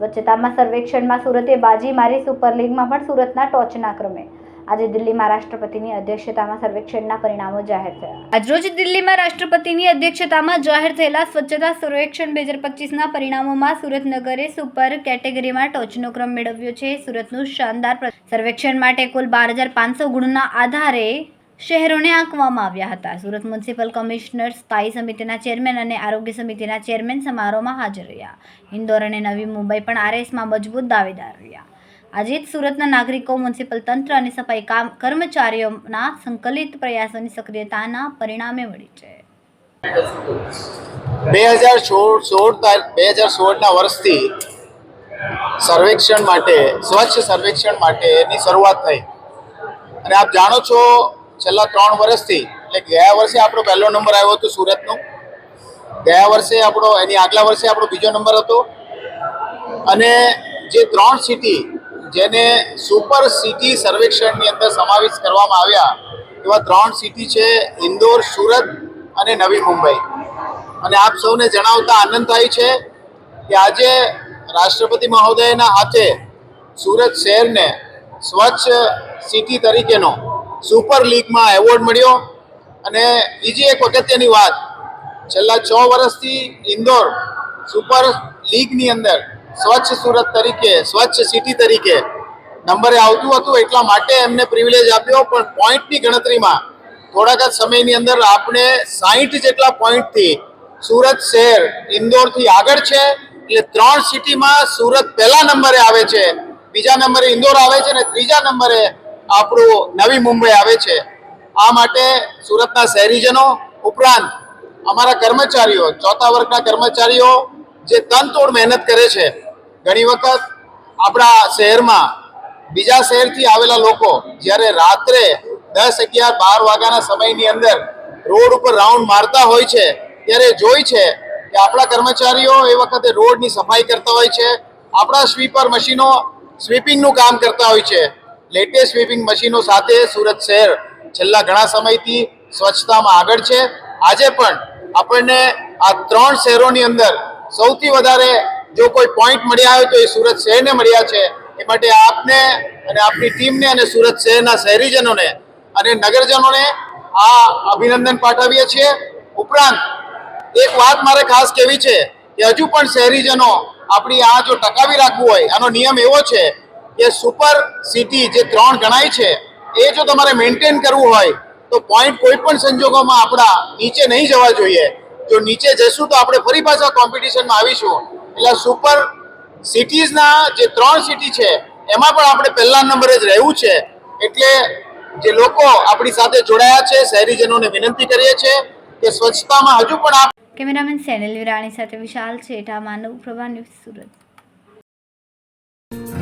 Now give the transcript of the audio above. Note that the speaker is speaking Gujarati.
સ્વચ્છતામાં સર્વેક્ષણમાં સુરતે બાજી મારી સુપર લીગમાં પણ સુરતના ટોચના ક્રમે. આજે દિલ્હીમાં રાષ્ટ્રપતિની અધ્યક્ષતામાં સર્વેક્ષણના પરિણામો જાહેર થયા. આજરોજ દિલ્હીમાં રાષ્ટ્રપતિની અધ્યક્ષતામાં જાહેર થયેલા સ્વચ્છતા સર્વેક્ષણ બે હજાર પચીસના પરિણામોમાં સુરતનગરે સુપર કેટેગરીમાં ટોચનો ક્રમ મેળવ્યો છે. સુરતનું શાનદાર સર્વેક્ષણ માટે કુલ બાર હજાર પાંચસો ગુણના આધારે શહેરોને આંકવામાં આવ્યા હતા. સુરત મ્યુનિસિપલ કમિશનર સ્થાયી સમિતિના ચેરમેન અને આરોગ્ય સમિતિના ચેરમેન સમારોહમાં હાજર રહ્યા. ઇન્દોર અને નવી મુંબઈ પણ આરએસમાં મજબૂત દાવેદાર રહ્યા. આજે જ સુરતના નાગરિકો, મ્યુનિસિપલ તંત્ર અને સફાઈ કામ કર્મચારીઓના સંકલિત પ્રયાસોની સક્રિયતાના પરિણામે મળી છે. બે હજાર સોળ સોળ બે હજાર સોળના વર્ષથી સર્વેક્ષણ માટે, સ્વચ્છ સર્વેક્ષણ માટેની શરૂઆત થઈ. અને આપ જાણો છો છેલ્લા ત્રણ વર્ષથી, એટલે ગયા વર્ષે આપણો પહેલો નંબર આવ્યો હતો સુરતનો. ગયા વર્ષે આપણો, એની આગલા વર્ષે આપણો બીજો નંબર હતો. અને જે ત્રણ સિટી જેને સુપર સિટી સર્વેક્ષણની અંદર સમાવેશ કરવામાં આવ્યા, એવા ત્રણ સિટી છે ઇન્દોર, સુરત અને નવી મુંબઈ. અને આપ સૌને જણાવતા આનંદ થાય છે કે આજે રાષ્ટ્રપતિ મહોદયના હાથે સુરત શહેરને સ્વચ્છ સિટી તરીકેનો સુપર લીગમાં એવોર્ડ મળ્યો. અને બીજી એક અગત્યની વાત, છેલ્લા છ વર્ષથી ઇન્દોર સુપર લીગની અંદર સ્વચ્છ સુરત તરીકે, સ્વચ્છ સિટી તરીકે નંબરે આવતું હતું, એટલા માટે એમને પ્રિવિલેજ આપ્યો. પણ પોઈન્ટની ગણતરીમાં થોડાક જ સમયની અંદર આપણે સાહીઠ જેટલા પોઈન્ટથી સુરત શહેર ઇન્દોરથી આગળ છે. એટલે ત્રણ સિટીમાં સુરત પહેલા નંબરે આવે છે. બીજા નંબરે ઇન્દોર આવે છે અને ત્રીજા નંબરે આપણું નવી મુંબઈ આવે છે. આ માટે સુરતના શહેરીજનો ઉપરાંત અમારા કર્મચારીઓ, ચોથા વર્ગના કર્મચારીઓ જે તનતોડ મહેનત કરે છે, ઘણી વખત આપણા શહેરમાં બીજા શહેરથી આવેલા લોકો જ્યારે રાત્રે દસ અગિયાર બાર વાગ્યાના સમયની અંદર રોડ ઉપર રાઉન્ડ મારતા હોય છે, ત્યારે જોઈ છે કે આપણા કર્મચારીઓ એ વખતે રોડની સફાઈ કરતા હોય છે, આપણા સ્વીપર મશીનો સ્વીપિંગનું કામ કરતા હોય છે. લેટેસ્ટ સ્વીપિંગ મશીનો સાથે સુરત શહેર છેલ્લા ઘણા સમયથી સ્વચ્છતામાં આગળ છે. આજે પણ આપણને આ ત્રણ શહેરોની અંદર સૌથી વધારે જો કોઈ પોઈન્ટ મળ્યા હોય તો એ સુરત શહેરને મળ્યા છે. એ માટે આપને અને આપની ટીમને અને સુરત શહેરના શહેરીજનોને અને નગરજનોને આ અભિનંદન પાઠવીએ છીએ. ઉપરાંત એક વાત મારે ખાસ કહેવી છે કે હજુ પણ શહેરીજનો આપણી આ જો ટકાવી રાખવું હોય, આનો નિયમ એવો છે કે સુપર સિટી જે ત્રણ ગણાય છે, એ જો તમારે મેન્ટેન કરવું હોય, તો પોઈન્ટ કોઈ પણ સંજોગોમાં આપણા નીચે નહીં જવા જોઈએ. જો નીચે જશું તો આપણે ફરી પાછા કોમ્પિટિશનમાં આવીશું. એટલે સુપર સિટીઝના જે ત્રણ સિટી છે, એમાં પણ આપણે પહેલા નંબરે જ રહેવું છે. એટલે જે લોકો આપણી સાથે જોડાયા છે, શહેરીજનોને વિનંતી કરીએ છીએ કે સ્વચ્છતામાં હજુ પણ આપ કેમેરામેન સેનલ વિરાણી સાથે વિશાલ છેટા માનવ પ્રભા ન્યૂઝ સુરત.